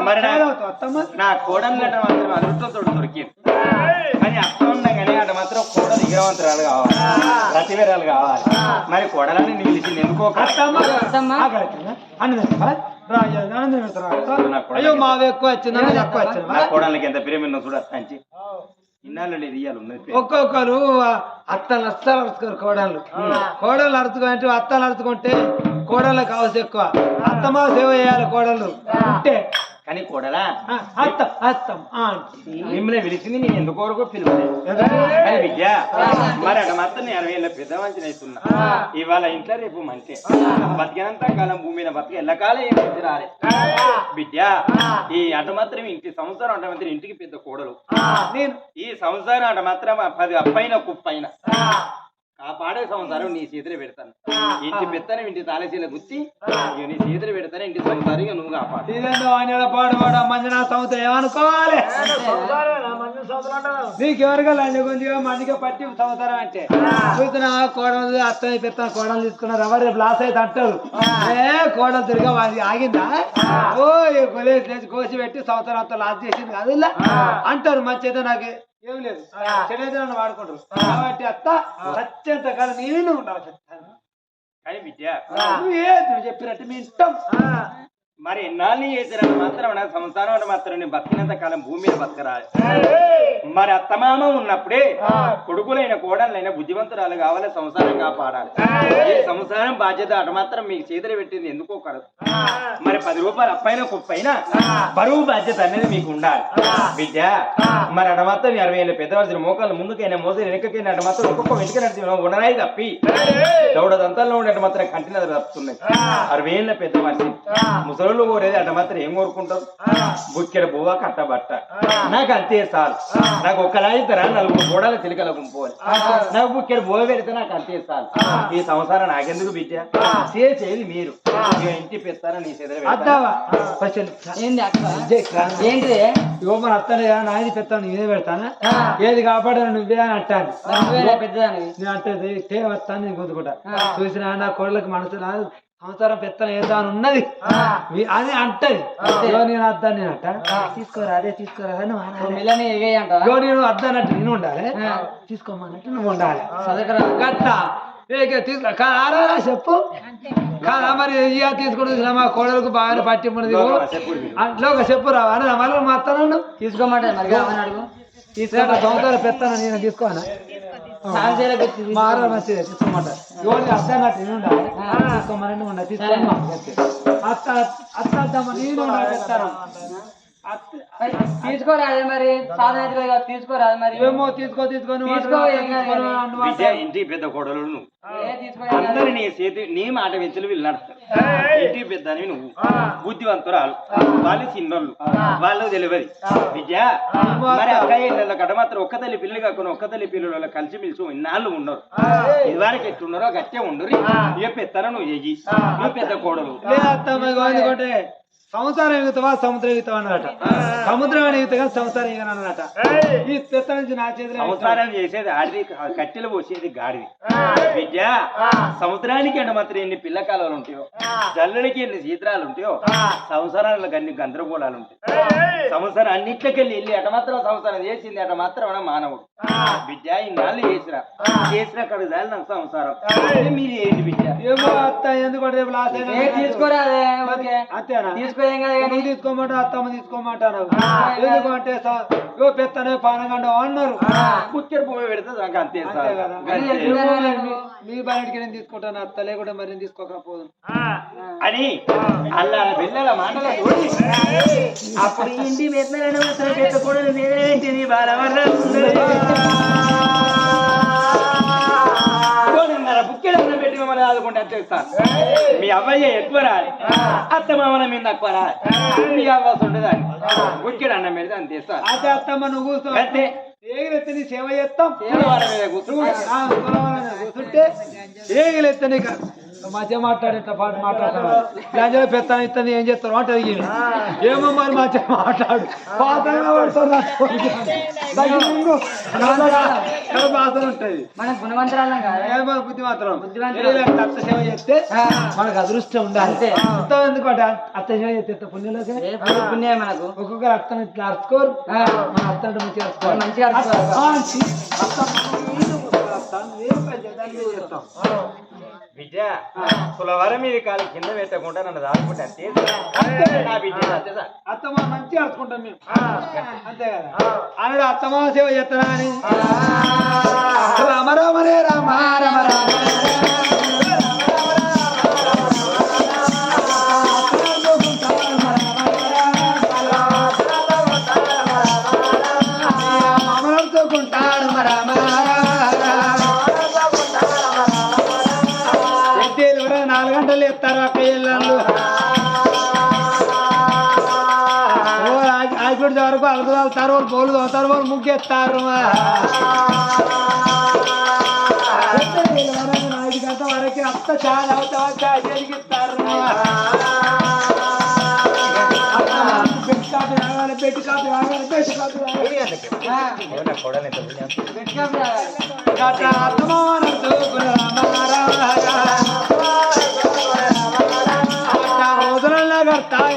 మరి నా- కోడలు గట్ట మాత్రం అదృష్టంతో దొరికింది. కానీ అత్త ఉండగానే అటు మాత్రం కోడలు విగ్రహవంతురాలు కావాలి. రతివీరాలు కావాలి. మరి కోడలని నిలిచింది ఎందుకో అయ్యో, కోడలు- మావి ఎక్కువ వచ్చింది నాకు తక్కువ వచ్చింది నా కోడలకి ఎంత ప్రేమ ఉన్నో చూడ అంచి ఇన్నాళ్ళు లేదు ఇయ్యాలి ఉన్నది ప్రేమ. ఒక్కొక్కరు అత్తలు అత్తలు అరుచుకోరు కోడళ్ళు. కోడళ్ళు అరుచుకుంటే అత్తలు అరుచుకుంటే కోడళ్ళకి అవసరం ఎక్కువ. అత్తమా సేవ చేయాలి కోడళ్ళు. ఉంటే. కానీ కోడలా? అత్తం అత్తం. మిమ్మల్ని పిలిచింది నేను ఎందుకు వరకు పిలవలేదు. కానీ విద్య మరి అక్కడ మాత్రం అరవై ఏళ్ళ పెద్ద మంచి నేస్తున్నా ఇవాళ ఇంట్లో రేపు మంచి. బతికినంత కాలం భూమి మీద బతికి ఎల్లకాలం ఏం మంచి రాలే. విద్య ఈ అట మాత్రం ఇంటి సంవత్సరం అంట మాత్రం ఇంటికి పెద్ద కోడలు. నేను. ఈ సంవత్సరం అట మాత్రం పది అప్పైన కుప్పైన. కాపాడే సంవత్సరం నీ చేతులు పెడతాను. ఇంటి పెత్తనం ఇంటి తాళసీల గుచ్చి నీ చేతులు పెడతాను ఇంటి సంవత్సరం ఇక నువ్వు కాపాడు. ఆయన పాడు పాడు మంజన సంవత్సరం ఏమనుకోవాలి? నీకెవరిగా లంచ గుంజిగా మందిగా పట్టి సంవత్సరం అంటే. చూస్తున్నా కోడలు అత్తని పెత్తన కోడలు తీసుకున్నారు. ఎవరు రేపు లాస్ అయితే అంటారు. ఏ కోడలు తిరిగా వాడికి ఆగిందా? ఓ కొలేసి కోసి పెట్టి సంవత్సరం అంతా లాస్ చేసింది కాదు ఇలా అంటారు మంచిదే నాకు ఏం లేదు. వాడుకుంటారు. కాబట్టి అత్త సత్యంత కాలం నేను ఉండాలి చెప్తాను. కానీ విద్య. నువ్వు ఏ నువ్వు చెప్పినట్టు మీ ఇష్టం. మరి ఎన్నాళ్ళు చేసినట్టు మాత్రం సంసారం అంటే మాత్రం నేను బతికినంత కాలం భూమి మీద బతకరాలి మరి అత్తమామ ఉన్నప్పుడే కొడుకులైన కోడళ్ళైన బుద్ధివంతురాలు కావాలి సంసారం కాపాడాలి. ఈ సంసారం బాధ్యత అటు మాత్రం మీకు చేతులు పెట్టింది ఎందుకో కలదు మరి పది రూపాయలు అప్పైన కుప్పైన బరువు బాధ్యత అనేది మీకు ఉండాలి. విద్య మరి అటు మాత్రం అరవై ఏళ్ళ పెద్దవాళ్ళ మోకాలు ముందుకైనా మోసం వెనకకైనా అటు మాత్రం ఒక్కొక్క వెంటకి నడిచి ఉండరాయి తప్పి. దౌడ దంతాల్లో ఉండేట మాత్రం కంటిన తప్పుతున్నాయి. అరవై ఏళ్ళ పెద్ద మనిషి ముసలోళ్ళు కోరేది అట మాత్రం ఏం కోరుకుంటారు? బుక్కెడ బువ్వ కట్టబట్ట నాకు అంతే సార్ నాకు ఒక్కలా ఇద్దరా నలుగురు గోడల చిలుకల గుంపోవాలి నాకు బుక్కెడ బువ్వ పెడితే నాకు అంతే సార్ ఈ సంసారం నాకెందుకు బిడ్డ? చేసేది మీరు. ఇంటి పెత్తారా నీ ఏంటిది ఇగో మన అత్తనే నాయని పెడతాను నేనే పెడతానా? ఏది కాపాడాను నువ్వే అని అంటాను నువ్వే పెద్దదానివి. నేను అంటే వస్తాను నేను గుంజుకుంటా చూసిన నా కోళ్ళకి మనసు రాదు. సంవత్సరం పెత్తనం ఏదో అని ఉన్నది. మీ- అని అంటది. నేను అద్దాను నేను అంట. తీసుకోరా అదే తీసుకోరా నేను అద్దన్నట్టు నేను ఉండాలి. తీసుకోమన్నట్టు నువ్వు ఉండాలి. చదకరా గట్ట ఏకే తీసుకో. కారా చెప్పు. కాదా మరి ఇయ్య తీసుకుంటు మా కోడలకు బాగా పట్టి ఉన్నది. లోకం చెప్పు రా అని మళ్ళీ తీసుకోమంటే కావని అడుగు తీసుకుంటా సంవత్సరాలు పెడతాను నేను తీసుకోనా. మారా మంచిదే తీసుకోమాట ఎవరు అర్థం నేను ఉండాలి తీసుకోమని ఉండాలి అత్త అత్త అద్దమ్మని నేను ఉండాలి మరి సాధన అయితే కదా తీసుకోరా అది మరి? ఏమో తీసుకో ఏం. ఇంటి పెద్ద కోడలు నువ్వు. ఏ ఏం. అందరు నీ చేతి నీ మాట వెచ్చలు వీళ్ళు నడుస్తారు ఇంటి పెద్దనివి నువ్వు. బుద్ధివంతురాలు. వాళ్ళు చిన్నోళ్ళు. వాళ్ళు తెలియదు. విద్య మరి అక్కయ్య కడ మాత్రం ఒక్క తల్లి పిల్లలు కాకుండా ఒక్క తల్లి పిల్లలు కలిసి పిలిచి ఇన్నాళ్ళు ఉన్నారు ఇదివరకు ఎట్లున్నారో గట్టే ఉండరు. ఇక పెత్తన నువ్వు చెయ్యి నువ్వు పెద్ద కోడలు. సంవత్సరం ఎగుతావా సముద్రం ఎగుతావా అన్నట సముద్రం ఎగుతా సంవత్సరం ఎగను అన్నట ఈ పెద్ద నుంచి నా చేతిలో సంవత్సరం చేసేది ఆడిది కట్టెలు పోసేది గాడిది. విద్య సముద్రానికి ఎండ మాత్రం ఎన్ని పిల్లకాలాలు ఉంటాయో జల్లుడికి ఎన్ని సీతరాలు ఉంటాయో సంవత్సరాలకు అన్ని గందరగోళాలు ఉంటాయి. సంవత్సరం అన్నిట్లకెళ్ళి వెళ్ళి అట మాత్రం సంవత్సరం చేసింది అట మాత్రం మానవుడు. విద్య ఇన్నాళ్ళు చేసిన చేసిన కడు చాలు నాకు సంసారం. మీరు ఏంటి విద్య. ఏమో అత్త ఎందుకంటే రేపు లాస్ అయినా ఏ తీసుకోరా అదే ఓకే. అంతేనా తీసుకో కదా నువ్వు తీసుకోమంటా అత్తమ్మ తీసుకోమంటాను ఎందుకంటే స- ఇగో పెత్తనే పానగండ అన్నారు. కుక్కెర పువ్వు పెడితే అంతే సార్. మీ- బయటికి నేను తీసుకుంటాను అత్త లేకుండా మరి నేను తీసుకోకపోదు అని అలా పిల్లల మాటలు అప్పుడు ఇంటి అసలు ఆదుకుంటే వచ్చేస్తాను మీ అవ్వయ్య ఎక్కువ రాలి. అత్త మామల మీద తక్కువ రాలి. మీ అవ్వ ఉండదని బుక్కెడు అన్నం పెడితే అంత ఇస్తాను అదే అత్తమ్మ నువ్వు కూర్చో. అంతే. ఏగిలెత్తి నీ సేవ చేస్తాం మీద కూర్చుంటే. ఏగిలెత్తి నీకు మంచిగా మాట్లాడేట పాట మాట్లాడతాను లంజలో పెత్తాను ఇస్తాను ఏం చేస్తారు అంటే అడిగింది ఏమో మరి మంచిగా మాట్లాడు పాతంగా పడుతున్నా బాధలు ఉంటుంది మనం గుణవంతరాలం కాదు ఏమో బుద్ధి మాత్రం బుద్ధిమంతులు. ఏదైనా అత్త సేవ చేస్తే ఆ. మనకు అదృష్టం ఉండాలి అంతే. అంత ఎందుకంటే అత్త సేవ చేస్తే పుణ్యలోకి పుణ్య- పుణ్యమే మనకు ఒక్కొక్కరు అత్తని ఇట్లా అరుచుకోరు ఆ. మన అత్త అంటే మంచిగా అరుచుకోవాలి మంచిగా అరుచుకోవాలి. మంచి. బిడ్డ కులవరం మీద కాలు కింద పెట్టకుండా నన్ను దాచుకుంటే. అంతే. నా బిడ్డ అంతే సార్. అత్తమ్మ మంచిగా అరుచుకుంటాం మేము. అంతే కదా. అన్నాడు అత్తమ్మ సేవ చేస్తానా అని రామ రామరే రామ రామ రామ. ఎత్తారు అక్క ఇళ్ళు ఆగిపెడితే వరకు అలకు తాగుతారు వాళ్ళు బోలు తోతారు వాళ్ళు ముగ్గెత్తారు ఐదు గంటల వరకు అంత చాలా అవుతా జరిగిస్తారు పెట్టి కాపీ రావాలి పెట్టి కాపీ రావాలి పెట్టి రోజులలో కడతాయ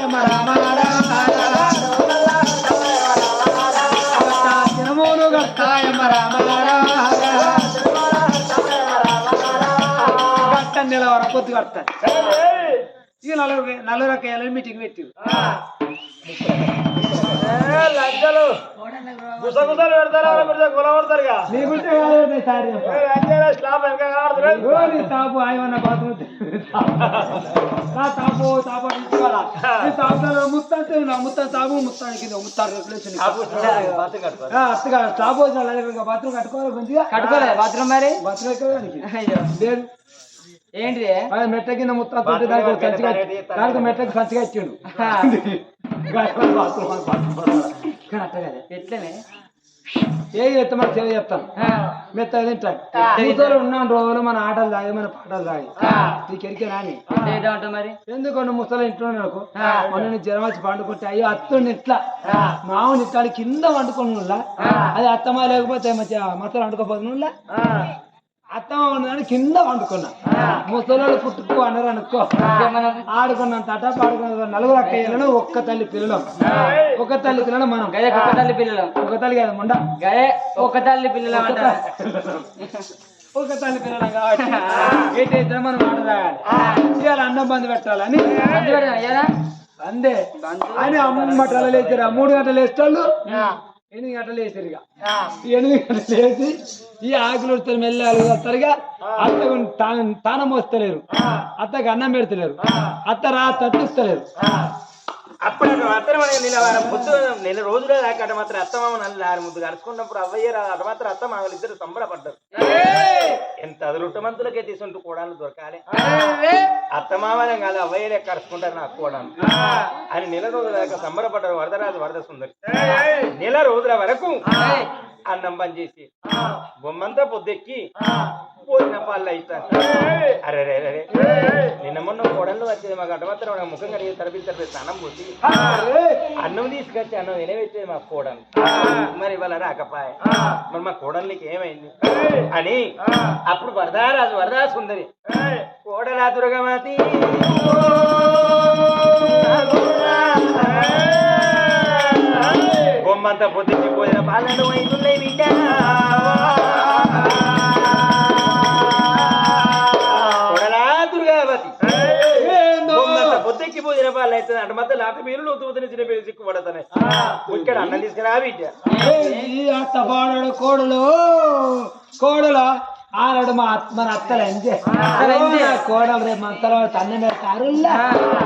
దినములు కడతాయ గట్ట నెల వరకు పొద్దు కడతారు ఇక నలుగురు నలుగురు మీటింగ్ పెట్టి. లంచలు గుసగుసలు పెడతారా మీరు కొలబడతారుగా నీకుంటే కాదు సారీ స్లాబ్ వెనక కనబడుతుంది ఓరి తాపు ఆయమన్న బాత్రూమ్ నా తాపు తాపు తీసుకోవాలా ఈ తాపులో ముత్తంటే నా ముత్తం తాపు ముత్తానికి కింద ముత్తారు రెగ్యులేషన్ బాతు కడతారు. అత్తగా తాపు వచ్చిన బాత్రూమ్ కట్టుకోవాలి మంచిగా? కట్టుకోలేదు బాత్రూమ్ మరి? బాత్రూమ్ ఏంటి మెట్ట కింద ముత్తం దానికి ఒక సంచిగా దానికి మెట్టకి సంచిగా ఇచ్చిండు. బాత్రూమ్. కానీ అట్ట కదా? ఎట్లనే? ఏ ఎత్తమని సేవ చెప్తాను మెత్త తింటాను ఉన్నాను రోజులు మన ఆటలు తాగి మన పాటలు తాగి. నీకు ఎరికే రాని. మరి? ఎందుకు నువ్వు ముసలి ఇంట్లో నాకు? మొన్న జ్వరం వచ్చి పండుకుంటే అయ్యో అత్తుండి ఇట్లా మామూలు ఇట్లా కింద వండుకుని అది అత్తమ్మ లేకపోతే మంచిగా మొత్తం వండుకోపోతున్నా అత్తమ్మ ఉన్నదని కింద వండుకున్నా. ముసలోళ్ళు పుట్టుకు అన్నారు అనుకో. ఆడుకున్నాం తట పాడుకున్నాం నలుగురు అక్కయ్యలను ఒక్క తల్లి పిల్లలు. ఒక తల్లి పిల్లలు మనం. గయ ఒక్క తల్లి పిల్లలు. ఒక తల్లి కదా ముండ. గయ ఒక్క తల్లి పిల్లలు ఒక తల్లి. పిల్లలు కాబట్టి ఏంటైతే మనం ఆట ఇవాళ అన్నం బంద్ పెట్టాలని? అందే అని అమ్మటలు లేచారు. మూడు గంటలు వేసేవాళ్ళు ఎనిమిది గంటలు వేసారు ఇక. ఈ ఎనిమిది గంటలు వేసి ఈ ఆకులు వస్తారు మెల్లలు వస్తారుగా అత్తకు తా- తానం వస్తలేరు. అత్తకు అన్నం పెడతలేరు. అత్త రా తట్టిస్తలేరు అప్పుడు మాత్రం మనకి నెల వారం పొద్దు నెల రోజులే దాకా అటు మాత్రం అత్తమామ నల్లి ఆరు ముద్దు కలుసుకున్నప్పుడు అవ్వయ్య రా అటు మాత్రం అత్త మామలు ఇద్దరు సంబరపడ్డారు. ఎంత అదులుట్టమంతులకే తీసుకుంటూ కోడాలు దొరకాలి. అత్తమామనే కాదు అవ్వయ్యలే కలుసుకుంటారు నాకు కోడాలు అని నెల రోజుల దాకా సంబరపడ్డారు వరదరాజు వరద సుందరి. నెల రోజుల వరకు అన్నం పని చేసి బొమ్మంతా పొద్దెక్కి పోయిన పాలు అవుతాను అరే రే రే నిన్న మొన్న కోడళ్ళు వచ్చేది మాకు అడ్డమాత్రం నాకు ముఖం కడిగి తరపి తరపి స్నానం పోసి అన్నం తీసుకొచ్చి అన్నం తినవెచ్చేది మా కోడలు. మరి ఇవాళ రాకపాయ. మరి మా కోడళ్ళకి ఏమైంది? అని అప్పుడు వరదారాజు వరదా సుందరి కోడలా దుర్గమతి. బొమ్మంతా పొద్దుకి పోయిన పాలన వైతున్నాయి బిడ్డ. కోడలా దుర్గావతి. బొమ్మంతా పొద్దుకి పోయిన పాలన అవుతుంది అంటే మధ్య లాట మీరు లోతుపోతున్న చిన్న పేరు సిక్కు పడతానే. ఇక్కడ అన్నం తీసుకురా బిడ్డ. కోడలు కోడలు ఆనాడు మా అత్త మన అత్తలు అంతే కోడలు రేపు మంతల వాడు అన్నం పెడతారు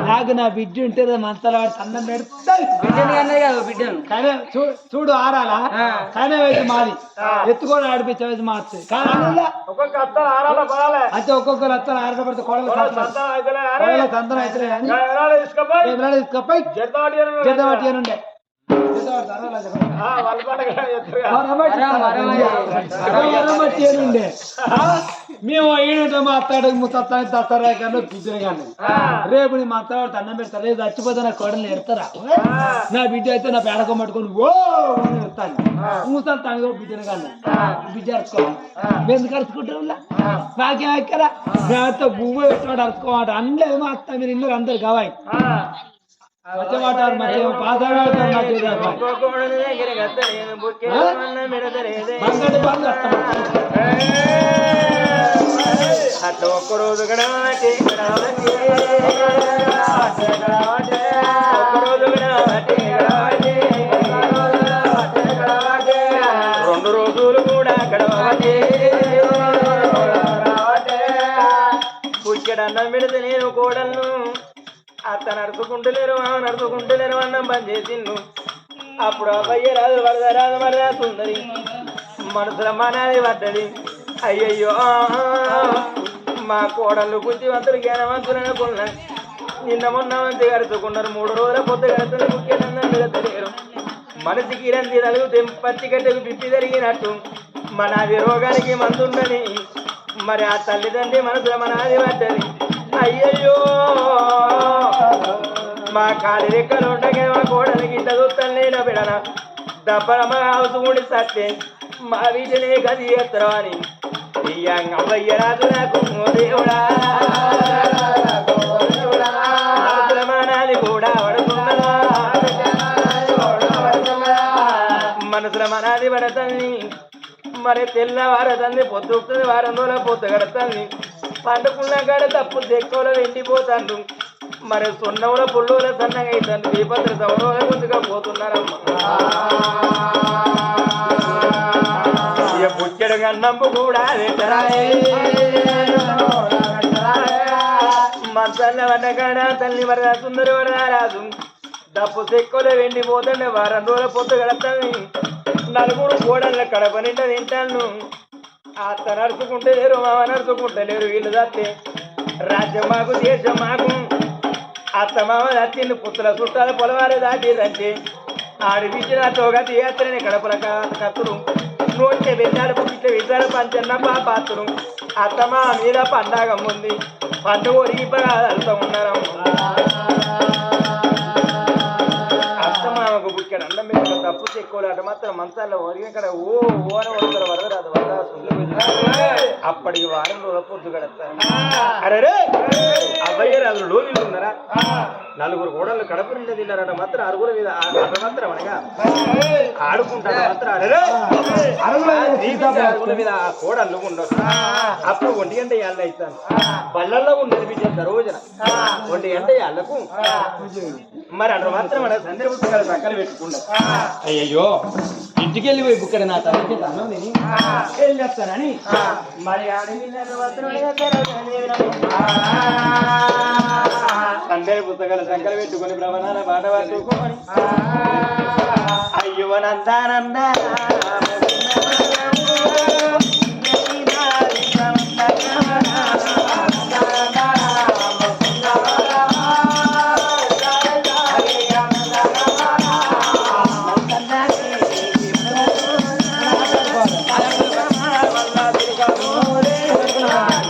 నాకు నా బిడ్డ ఉంటే కాదు బిడ్డను. కానీ చూ- చూడు ఆరాలా? కానీ వేసి మాది? ఎత్తుకొని ఆడిపించే వేసి కానీ పడాలి అంటే ఒక్కొక్కరు అత్తలు ఆడపడితే కోడలు కోడలు సంతనం అయితే తీసుకపోయి అని ఉండే. జద్దవాటి మేము ఈయన మా అత్తాడు ముత్తాన్ని తస్తారా కానీ బిడ్డ కానీ రేపు నీ మా అత్తవాడు అన్నం పెడతారు రేపు చచ్చిపోతే నా కోడలు ఎడతారా నా బిడ్డ అయితే నా పేడకం పట్టుకొని ఓ అని ఎడతాను ముసలి తాను బిడ్డను కానీ బిడ్డ అరుచుకోవాలి మేము ఎందుకు అరుచుకుంటాం నాకేం ఎక్కరా మేమంతా భూమి పెట్టినట్టు అరుచుకోవాలి అందరూ మా అత్త మీరు ఇల్లు అందరు కావాలి మంచిగా మాట్లాడు మంచిగా పాసాడాడుతారు నడుచుకుంటలేరు ఆమె నడుచుకుంటలేరు అన్నం బంద్ చేసిండు. అప్పుడు అబ్బాయి రాదు వరద రాదు వరద సుందరి. మనసుల మనది పడ్డది. అయ్యయ్యో మా కోడళ్ళు బుద్ధివంతులు జ్ఞానవంతులు అనుకున్నా నిన్న మొన్న మంచి గడుచుకున్నారు. మూడు రోజుల పొద్దు గడుతుంది ముఖ్యంగా తెలియరు మనసుకి రంది తలుగుతే పచ్చి గడ్డకు పిప్పి జరిగినట్టు మన అది రోగానికి మందుందని మరి ఆ తల్లిదండ్రి మనసుల మనాది పడ్డది. అయ్యయ్యో. మా కాలి రెక్కలు ఉండగా మా కోడలు గిట్ట చూస్తాను నేను బిడన దప్పరమ్మ హౌస్ ఉండి సత్తే మా వీటిని గది ఎత్తరు అని. అవ్వయ్య రాజు నాకు ఓ దేవుడా. మనసుల కూడా మనసుల మనాది పడతాన్ని మరి తెల్లవారదంది పొద్దుకుతుంది వారం రోజుల పొద్దు కడతాన్ని పండుకున్న కాడ తప్పు దెక్కలో ఎండిపోతాండు. మరి సున్నవుల పుల్లుల సన్నగా అవుతాండు దీపత్ర సౌరవుల ముందుగా పోతున్నారమ్మా. ఇక పుచ్చడు గన్నంపు కూడా మసల్ల మంచాల తల్లి వరదా సుందరి వరద రాదు దప్పు చెక్కులు వెండిపోతుండే వారం రోజుల పొద్దు గడతాను నలుగురు కోడళ్ళ కడప నిండా తింటాను అత్త నడుచుకుంటే లేరు మామ నడుచుకుంటే లేరు వీళ్ళు దాతే. రాజ్యం మాకు దేశం మాకు. అత్త మామ దాచింది పుత్తుల చుట్టాల పొలవారే దాచేదంటే ఆడిపించిన తోగతి తీయత్తని కడపల కత్తుడు నోటే వెళ్ళాడు ఇట్లా వెళ్ళాడు పంచన్న పాపాత్రుడు అత్త మా మీద పండగ ఉంది. పండుగ ఒరిగి అర్థం ఉన్నారమ్మ అటు మాత్రం మంచాల్లో ఒరిగి ఇక్కడ ఓ ఓన వస్తారు వరదరాదు వరద అప్పటికి వారం రోజుల పొద్దు గడతారు అరే అబ్బాయి లోలీలు ఉన్నారా? నలుగురు కోడళ్ళు కడప నిండా తిన్నారట మాత్రం అరుగుల మీద అట మాత్రం అనగా ఆడుకుంటారు మాత్రం. అరుగుల మీద ఆ కోడళ్ళు ఉండదు అప్పుడు ఒంటి గంట ఏళ్ళ అవుతాను బళ్ళల్లో ఉండేది బిడ్డ రోజున. ఒంటి గంట ఏళ్ళకు మరి అక్కడ మాత్రం సందర్భ పక్కన పెట్టుకుంటాం. అయ్యయ్యో ఇంటికి వెళ్ళి పోయి బుక్కడ నా తల్లికి అన్నం తిని వెళ్ళొస్తానని. మరి సందర్భ పుస్తకాలు సంకల పెట్టుకొని ప్రవణాల పాట పట్టుకొని అయ్యో నందానంద. నాకేం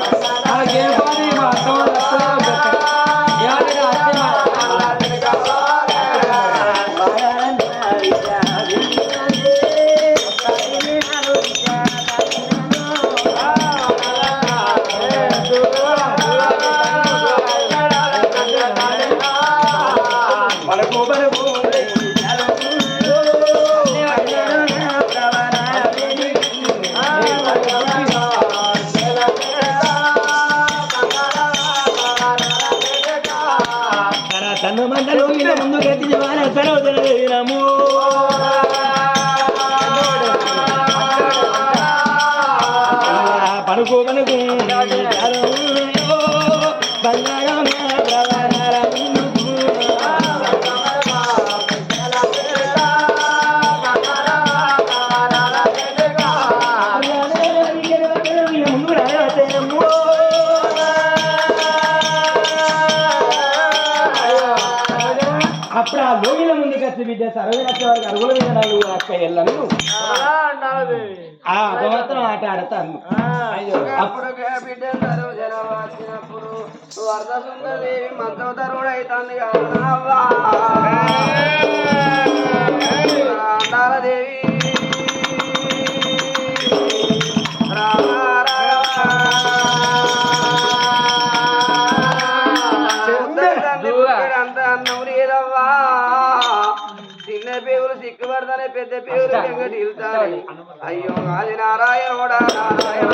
అయ్యో అప్పుడు బిడ్డ సరోజన వచ్చినప్పుడు వరద సుందరదేవి మంత్రం తరువుడైతుంది దేవి రామ అంత అన్నం లేదవ్వా. చిన్న పేగులు సిక్కుపడతానే పెద్ద పేగులు వెంకటిల్తాయి అయ్యో ఆది నారాయణ నారాయణ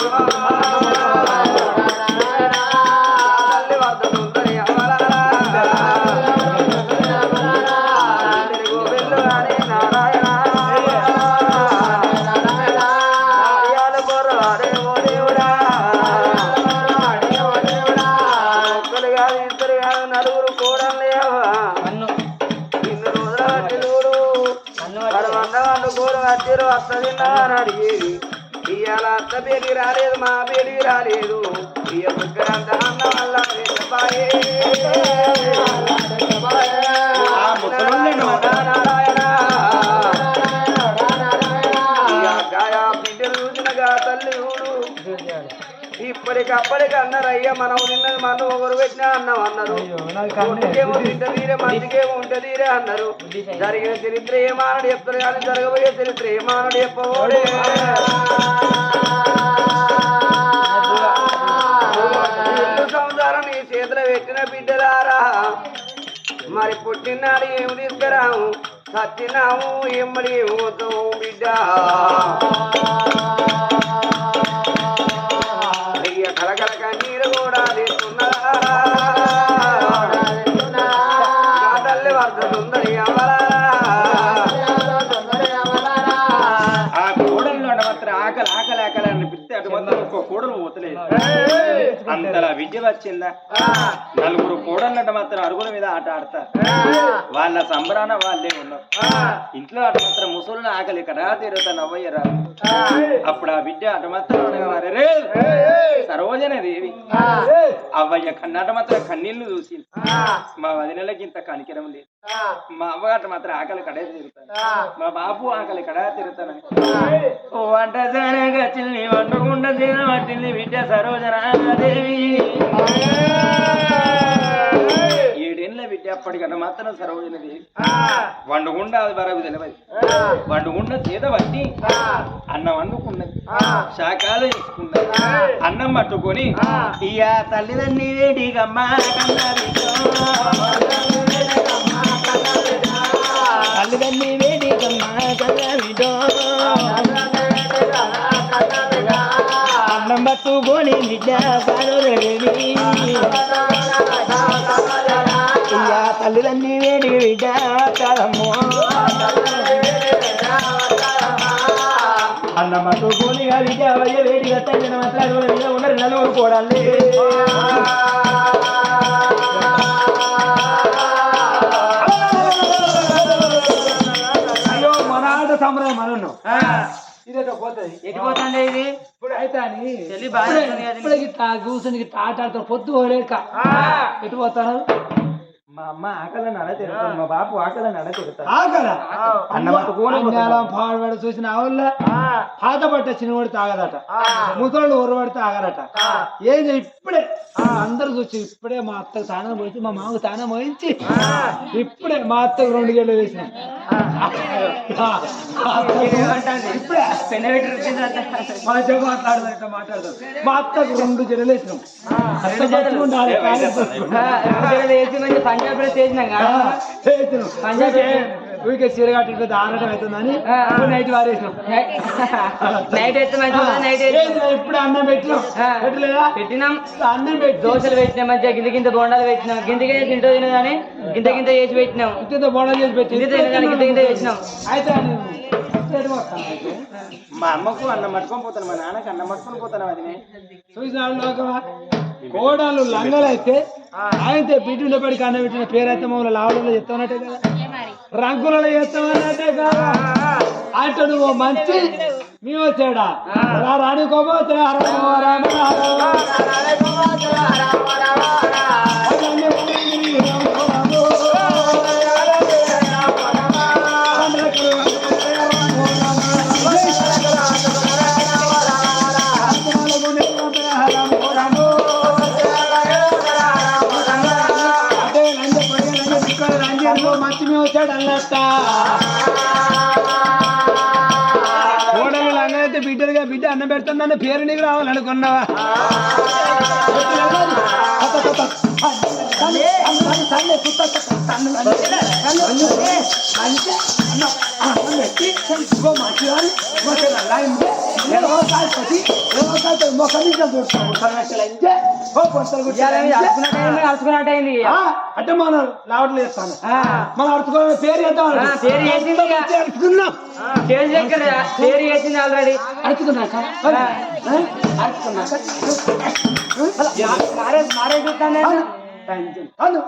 వచ్చారు అడిగేది ఇవాళ అత్త పేరుకి రాలేదు మా పేరు రాలేదు. ఇక ముగ్గురంత అన్న వల్ల ఇప్పటికప్పటికి అన్నారు అయ్యా మనం నిన్నది మనం ఒకరు పెట్టినా అన్నాం అన్నారు. ఒంటికేమో తింట తీరే మందికేమో ఉంట తీరే అన్నారు జరిగిన చరిత్ర ఏమానడు చెప్తారు కానీ జరగబోయే చరిత్ర ఏమానడు చెప్పబోడే? సంసారం నీ చేతిలో పెట్టిన బిడ్డలారా. మరి పుట్టినాడు ఏమి తీసుకురాము? సచ్చినాము ఎమ్మడి ఏమవుతాము బిడ్డ? మాత్రం ఒక్క కోడలు పోతలేదు అంతలా విద్య వచ్చిందా? నలుగురు కోడళ్ళంట మాత్రం అరుగుల మీద ఆట ఆడతారు వాళ్ళ సంబరాన వాళ్ళే ఉన్నారు ఇంట్లో అటు మాత్రం ముసలు ఆకలి కదా తీరుతా నవ్వయ్యరా? అప్పుడు ఆ విద్య అటు మాత్రం "రే, సరోజన దేవి. అవ్వయ్య కన్నాట మాత్రం కన్నీళ్ళు చూసి మా వదినలకి ఇంత కనికరం లేదు. మా అవ్వగాట మాత్రం ఆకలి కడే తిరుగుతాను. మా బాబు ఆకలి కడా తిరుగుతాను. వంట చిల్లి వండకుండా తిన పట్టింది బిడ్డ సరోజన దేవి ఏడేళ్ళ బిడ్డ అప్పటికన్నా మాత్రం సరోజన దేవి వండుకుండా అది బరవి తెలియదు వండుకుండా చేత పట్టి అన్నం వండుకున్నది. శాఖలు తీసుకున్నది అన్నం పట్టుకొని ఇయా తల్లిదండ్రి వేడిగమ్మా తల్లిదండ్రి వేడిగమ్మా కన్నవిడో అన్నం పట్టుకొని బిడ్డ సరోజదేవి ఇయా తల్లిదండ్రి వేడి బిడ్డ కాదమ్మో అన్న మటు పోని వేడిగా తల్లిన వేడి కట్టండి ఉన్నారు నలుగురు కూడా. ఇదేదో పోతుంది ఇది. ఇప్పుడు అయితే బాగా కూర్చొని గిట్ట ఆట ఆడతారు పొద్దు ఎటు పోతాను? మా అమ్మ ఆకలి నడ తిరుగుతాను మా బాపు ఆకలి నడ తిరుగుతాను ఆగల అన్నం పట్టుకొని అన్యాలం పాడుబడి చూసిన ఆవుల పాత పట్ట చిన్నవాడు తాగదట. ముసలు ఊరబడితే ఆగరట ఏం చేయ- ఇప్పుడే. అందరు చూసి ఇప్పుడే మా అత్తకు తానం పోయించి మా మామకు తానం పోయించి ఇప్పుడే మా అత్తకు రెండు గేళ్ళు వేసిన. మాట్లాడదాం మా అత్తకు రెండు జడలు వేసినాం. అత్త ఊరికే చీర కట్టి ఆరటం అవుతుందని. నైట్ వారేసినాం నైట్ అయితే నైట్ ఇప్పుడు అన్నం పెట్టినాం. పెట్టలేదా? పెట్టినాం. అన్నం పెట్టి దోశలు పెట్టినాం మంచిగా గింత గింత బోండాలు పెట్టినాం. గింత గింత తింటూ తినగానే గింత గింత చేసి పెట్టినాం. ఇంత బోనం చేసి పెట్టి గింత తినగానే గింత గింత చేసినాం. అయితే మా అమ్మకు అన్నం పట్టుకొని పోతాను మా నాన్నకి అన్నం పట్టుకొని పోతాను అది లోకమా కోడలు లంగలైతే అయితే బిడ్డ పడికి అన్నం పెట్టిన పేరైతే మమ్మల్ని లావడంలో చెప్తానట్టే కదా? రంగులలో చెప్తామన్నట్టే కదా? అంటే నువ్వు మంచి మీ వచ్చాడా రా రానికోపోతే హరమో రామ రామ. బిడ్డ అన్నం పెడుతుందని పేరు నీకు రావాలనుకున్నావా అరుచుకున్నట్టయింది అంటే మనం లావట్లు చేస్తాను మనం అడుచుకోవడం పేరు చేద్దాం పేరు చేసింది అడుచుకున్నాం స్టేజ్ దగ్గర పేరు చేసింది ఆల్రెడీ అడుచుకున్నాక అడుచుకున్నాక మారే మారే చూస్తాను